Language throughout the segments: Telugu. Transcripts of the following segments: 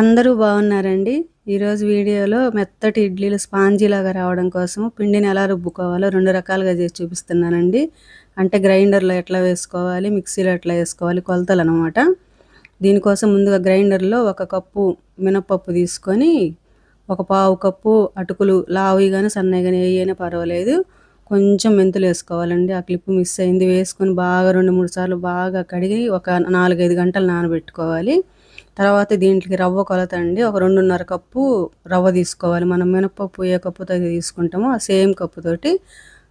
అందరూ బాగున్నారండి. ఈరోజు వీడియోలో మెత్తటి ఇడ్లీలు స్పాంజీ లాగా రావడం కోసం పిండిని ఎలా రుబ్బుకోవాలో రెండు రకాలుగా చేసి చూపిస్తున్నానండి. అంటే గ్రైండర్లో ఎట్లా వేసుకోవాలి మిక్సీలో ఎట్లా వేసుకోవాలి కొలతలు అనమాట దీనికోసం ముందుగా గ్రైండర్లో ఒక కప్పు మినప్పప్పు తీసుకొని ఒక పావు కప్పు అటుకులు లావి కానీ సన్నవి కానీ ఏయైనా పర్వాలేదు. కొంచెం మెంతులు వేసుకోవాలండి. ఆ క్లిప్ మిస్ అయింది. వేసుకొని బాగా రెండు మూడు సార్లు బాగా కడిగి ఒక నాలుగైదు గంటలు నానబెట్టుకోవాలి. తర్వాత దీంట్లోకి రవ్వ కొలత అండి ఒక రెండున్నర కప్పు రవ్వ తీసుకోవాలి. మనం మినపప్పు ఏ కప్పుతో తీసుకుంటామో ఆ సేమ్ కప్పుతోటి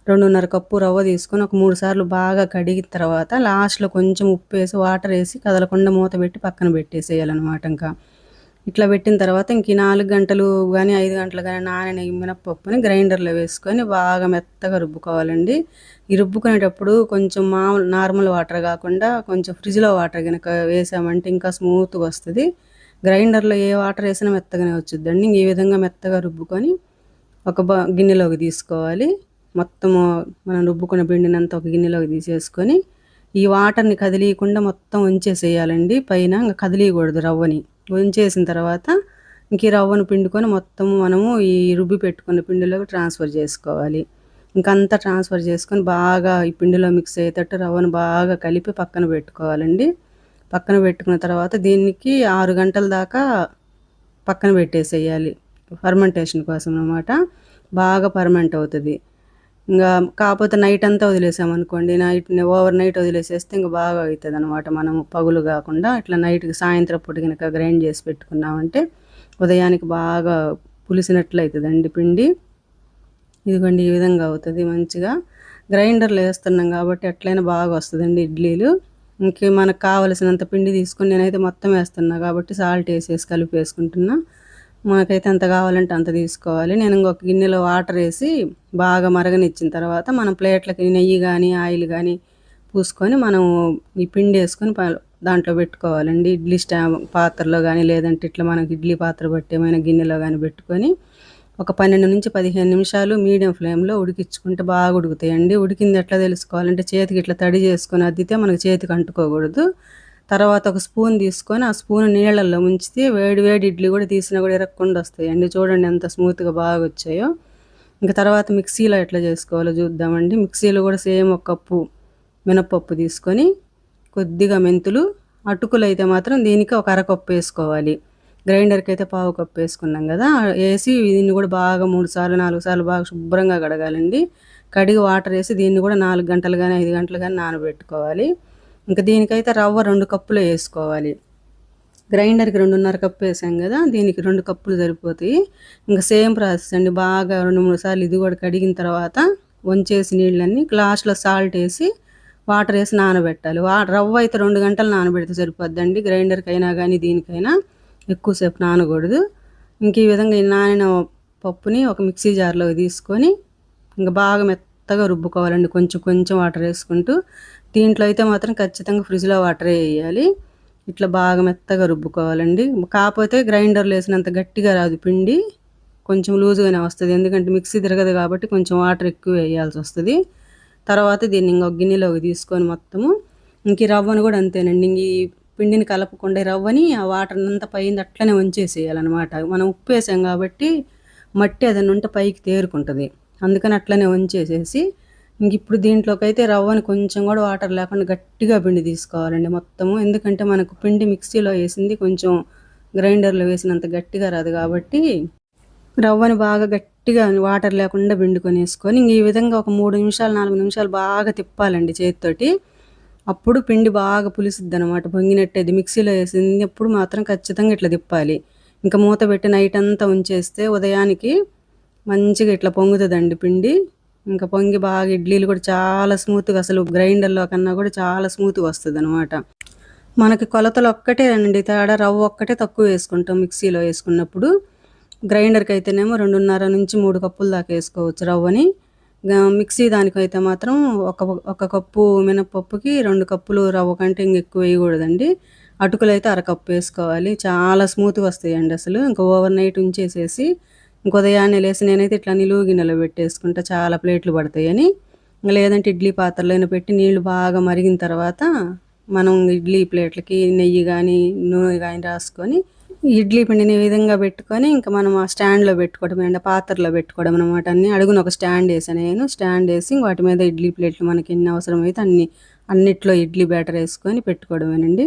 రెండున్నర కప్పు రవ్వ తీసుకొని ఒక మూడు సార్లు బాగా కడిగిన తర్వాత లాస్ట్లో కొంచెం ఉప్పు వేసి వాటర్ వేసి కదలకుండా మూత పెట్టి పక్కన పెట్టేసేయాలన్నమాట ఇంకా. ఇట్లా పెట్టిన తర్వాత ఇంక నాలుగు గంటలు కానీ ఐదు గంటలు కానీ నానిన మినప్పప్పుని గ్రైండర్లో వేసుకొని బాగా మెత్తగా రుబ్బుకోవాలండి. ఈ రుబ్బుకునేటప్పుడు కొంచెం మామూలు నార్మల్ వాటర్ కాకుండా కొంచెం ఫ్రిడ్జ్లో వాటర్ కనుక వేసామంటే ఇంకా స్మూత్గా వస్తుంది. గ్రైండర్లో ఏ వాటర్ వేసినా మెత్తగానే వచ్చుద్దండి. ఈ విధంగా మెత్తగా రుబ్బుకొని ఒక బ గిన్నెలోకి తీసుకోవాలి. మొత్తము మనం రుబ్బుకున్న పిండినంత ఒక గిన్నెలోకి తీసేసుకొని ఈ వాటర్ని కదిలీయకుండా మొత్తం ఉంచేసేయాలండి. పైన ఇంకా కదిలీయకూడదు రవ్వని. ఉంచేసిన తర్వాత ఇంక ఈ రవ్వను పిండుకొని మొత్తం మనము ఈ రుబ్బి పెట్టుకున్న పిండిలోకి ట్రాన్స్ఫర్ చేసుకోవాలి. ఇంకంతా ట్రాన్స్ఫర్ చేసుకొని బాగా ఈ పిండిలో మిక్స్ అయ్యేటట్టు రవ్వను బాగా కలిపి పక్కన పెట్టుకోవాలండి. పక్కన పెట్టుకున్న తర్వాత దీనికి ఆరు గంటల దాకా పక్కన పెట్టేసేయాలి. ఫర్మెంటేషన్ కోసం అనమాట బాగా పర్మెంట్ అవుతుంది. ఇంకా కాకపోతే నైట్ అంతా వదిలేసామనుకోండి నైట్ ఓవర్ నైట్ వదిలేసేస్తే ఇంకా బాగా అవుతుంది అనమాట మనము పగులు కాకుండా ఇట్లా నైట్కి సాయంత్రం పూట కనుక గ్రైండ్ చేసి పెట్టుకున్నామంటే ఉదయానికి బాగా పులిసినట్లు అవుతుందండి పిండి. ఇదిగోండి ఈ విధంగా అవుతుంది మంచిగా. గ్రైండర్లో వేస్తున్నాం కాబట్టి ఎట్లయినా బాగా వస్తుందండి ఇడ్లీలు. ఇంకే మనకు కావలసినంత పిండి తీసుకొని నేనైతే మొత్తం వేస్తున్నా కాబట్టి సాల్ట్ వేసేసి కలిపి వేసుకుంటున్నా. మనకైతే ఎంత కావాలంటే అంత తీసుకోవాలి. నేను ఇంకొక గిన్నెలో వాటర్ వేసి బాగా మరగనిచ్చిన తర్వాత మనం ప్లేట్లకి నెయ్యి కానీ ఆయిల్ కానీ పూసుకొని మనం ఈ పిండి వేసుకొని దాంట్లో పెట్టుకోవాలండి. ఇడ్లీ స్టా పాత్రలో కానీ లేదంటే ఇట్లా మనకి ఇడ్లీ పాత్ర బట్టి ఏమైనా గిన్నెలో కానీ పెట్టుకొని ఒక పన్నెండు నుంచి పదిహేను నిమిషాలు మీడియం ఫ్లేమ్లో ఉడికించుకుంటే బాగా ఉడుకుతాయండి. ఉడికింది ఎట్లా తెలుసుకోవాలంటే చేతికి ఇట్లా తడి చేసుకొని అద్దితే మనకి చేతికి అంటుకోకూడదు. తర్వాత ఒక స్పూన్ తీసుకొని ఆ స్పూన్ నీళ్ళల్లో ముంచితే వేడి వేడి ఇడ్లీ కూడా తీసినా కూడా ఇరగకుండా వస్తాయండి చూడండి ఎంత స్మూత్గా బాగా వచ్చాయో. ఇంకా తర్వాత మిక్సీలో ఎట్లా చేసుకోవాలో చూద్దామండి. మిక్సీలో కూడా సేమ్ ఒక కప్పు మినపప్పు తీసుకొని కొద్దిగా మెంతులు అటుకులు అయితే మాత్రం దీనికి ఒక అరకప్పు వేసుకోవాలి. గ్రైండర్కి అయితే పావు కప్పు వేసుకున్నాం కదా. వేసి దీన్ని కూడా బాగా మూడు సార్లు నాలుగు సార్లు బాగా శుభ్రంగా కడగాలండి. కడిగి వాటర్ వేసి దీన్ని కూడా నాలుగు గంటలు కానీ ఐదు గంటలు కానీ నానబెట్టుకోవాలి. ఇంకా దీనికైతే రవ్వ రెండు కప్పులు వేసుకోవాలి. గ్రైండర్కి రెండున్నర కప్పు వేసాం కదా దీనికి రెండు కప్పులు సరిపోతాయి. ఇంకా సేమ్ ప్రాసెస్ అండి బాగా రెండు మూడు సార్లు ఇది కూడా కడిగిన తర్వాత వంచేసి నీళ్ళన్నీ గ్లాస్లో సాల్ట్ వేసి వాటర్ వేసి నానబెట్టాలి. వా రవ్వ అయితే రెండు గంటలు నానబెడితే సరిపోద్దండి గ్రైండర్కి అయినా కానీ దీనికైనా ఎక్కువసేపు నానకూడదు. ఇంక ఈ విధంగా నానిన పప్పుని ఒక మిక్సీ జార్లో తీసుకొని ఇంకా బాగా మెత్త మెత్తగా రుబ్బుకోవాలండి. కొంచెం కొంచెం వాటర్ వేసుకుంటూ దీంట్లో అయితే మాత్రం ఖచ్చితంగా ఫ్రిడ్జ్లో వాటర్ వేయాలి. ఇట్లా బాగా మెత్తగా రుబ్బుకోవాలండి. కాకపోతే గ్రైండర్లో వేసినంత గట్టిగా రాదు పిండి. కొంచెం లూజ్గానే వస్తుంది. ఎందుకంటే మిక్సీ తిరగదు కాబట్టి కొంచెం వాటర్ ఎక్కువ వేయాల్సి వస్తుంది. తర్వాత దీన్ని ఇంకొక గిన్నెలోకి తీసుకొని మొత్తము. ఇంక రవ్వను కూడా అంతేనండి. ఇంక ఈ పిండిని కలపకుండా రవ్వని ఆ వాటర్ అంతా పైన అట్లనే ఉంచేసేయాలన్నమాట. మనం ఉప్పు వేసాం కాబట్టి మట్టి అదన్నీ ఉంటే పైకి తేరుకుంటుంది. అందుకని అట్లనే వంచేసేసి ఇంక ఇప్పుడు దీంట్లోకైతే రవ్వని కొంచెం కూడా వాటర్ లేకుండా గట్టిగా పిండి తీసుకోవాలండి మొత్తము. ఎందుకంటే మనకు పిండి మిక్సీలో వేసింది కొంచెం గ్రైండర్లో వేసినంత గట్టిగా రాదు కాబట్టి రవ్వని బాగా గట్టిగా వాటర్ లేకుండా పిండుకొని వేసుకొని ఇంక ఈ విధంగా ఒక మూడు నిమిషాలు నాలుగు నిమిషాలు బాగా తిప్పాలండి చేతితోటి. అప్పుడు పిండి బాగా పులిసిద్ది అనమాట పొంగినట్టేది మిక్సీలో వేసింది. అప్పుడు మాత్రం ఖచ్చితంగా ఇట్లా తిప్పాలి. ఇంకా మూత పెట్టి నైట్ అంతా ఉంచేస్తే ఉదయానికి మంచిగా ఇట్లా పొంగుతుందండి పిండి. ఇంకా పొంగి బాగా ఇడ్లీలు కూడా చాలా స్మూత్గా అసలు గ్రైండర్లో కన్నా కూడా చాలా స్మూత్గా వస్తుంది అనమాట మనకి కొలతలు ఒక్కటే అండి తేడా రవ్వ ఒక్కటే తక్కువ వేసుకుంటాం మిక్సీలో వేసుకున్నప్పుడు. గ్రైండర్కి అయితేనేమో రెండున్నర నుంచి మూడు కప్పులు దాకా వేసుకోవచ్చు రవ్వని. మిక్సీ దానికైతే మాత్రం ఒక ఒక కప్పు మినపప్పుకి రెండు కప్పులు రవ్వ కంటే ఇంక ఎక్కువ వేయకూడదండి. అటుకులు అయితే అరకప్పు వేసుకోవాలి. చాలా స్మూత్గా వస్తాయండి అసలు. ఇంకా ఓవర్ నైట్ ఉంచేసేసి ఉదయాన్నే లేసి నేనైతే ఇట్లా నిలువు గిన్నెలో పెట్టేసుకుంటా. చాలా ప్లేట్లు పడతాయని లేదంటే ఇడ్లీ పాత్రలో పెట్టి నీళ్ళు బాగా మరిగిన తర్వాత మనం ఇడ్లీ ప్లేట్లకి నెయ్యి కానీ నూనె కానీ రాసుకొని ఇడ్లీ పిండిని ఈ విధంగా పెట్టుకొని ఇంకా మనం ఆ స్టాండ్లో పెట్టుకోవడం అంటే పాత్రలో పెట్టుకోవడం అనమాట అన్ని. అడుగున ఒక స్టాండ్ వేసాను నేను. స్టాండ్ వేసి వాటి మీద ఇడ్లీ ప్లేట్లు మనకి ఎన్ని అవసరమైతే అన్ని అన్నిట్లో ఇడ్లీ బ్యాటర్ వేసుకొని పెట్టుకోవడమేనండి.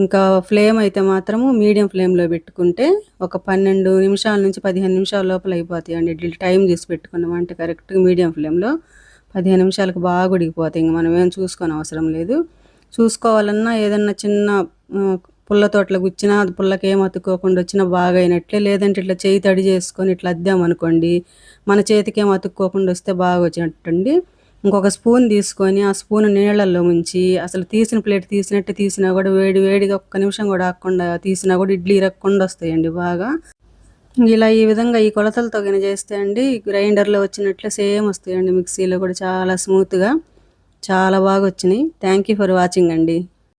ఇంకా ఫ్లేమ్ అయితే మాత్రము మీడియం ఫ్లేమ్లో పెట్టుకుంటే ఒక పన్నెండు నిమిషాల నుంచి పదిహేను నిమిషాల లోపల అయిపోతాయి అండి ఇడ్లీ టైం చేసి పెట్టుకున్నాం అంటే కరెక్ట్గా మీడియం ఫ్లేమ్లో పదిహేను నిమిషాలకు బాగా ఉడికిపోతాయి. ఇంక మనం ఏం చూసుకొని అవసరం లేదు. చూసుకోవాలన్నా ఏదన్నా చిన్న పుల్ల తోటలో గుచ్చినా అది పుల్లకి ఏం అతుక్కోకుండా వచ్చినా బాగా అయినట్లే. లేదంటే ఇట్లా చేయి తడి చేసుకొని ఇట్లా అద్దామనుకోండి మన చేతికి ఏం అతుక్కోకుండా వస్తే బాగా వచ్చినట్టండి ఇంకొక స్పూన్ తీసుకొని ఆ స్పూన్ నీళ్ళల్లో ఉంచి అసలు తీసిన ప్లేట్ తీసినట్టు తీసినా కూడా వేడి వేడిగా ఒక్క నిమిషం కూడా ఆకుండా తీసినా కూడా ఇడ్లీ ఇరగకుండా వస్తాయండి బాగా. ఇలా ఈ విధంగా ఈ కొలతలతో గిన చేస్తే అండి గ్రైండర్లో వచ్చినట్లు సేమ్ వస్తాయండి మిక్సీలో కూడా చాలా స్మూత్గా చాలా బాగా వచ్చినాయి. థ్యాంక్ యూ ఫర్ వాచింగ్ అండి.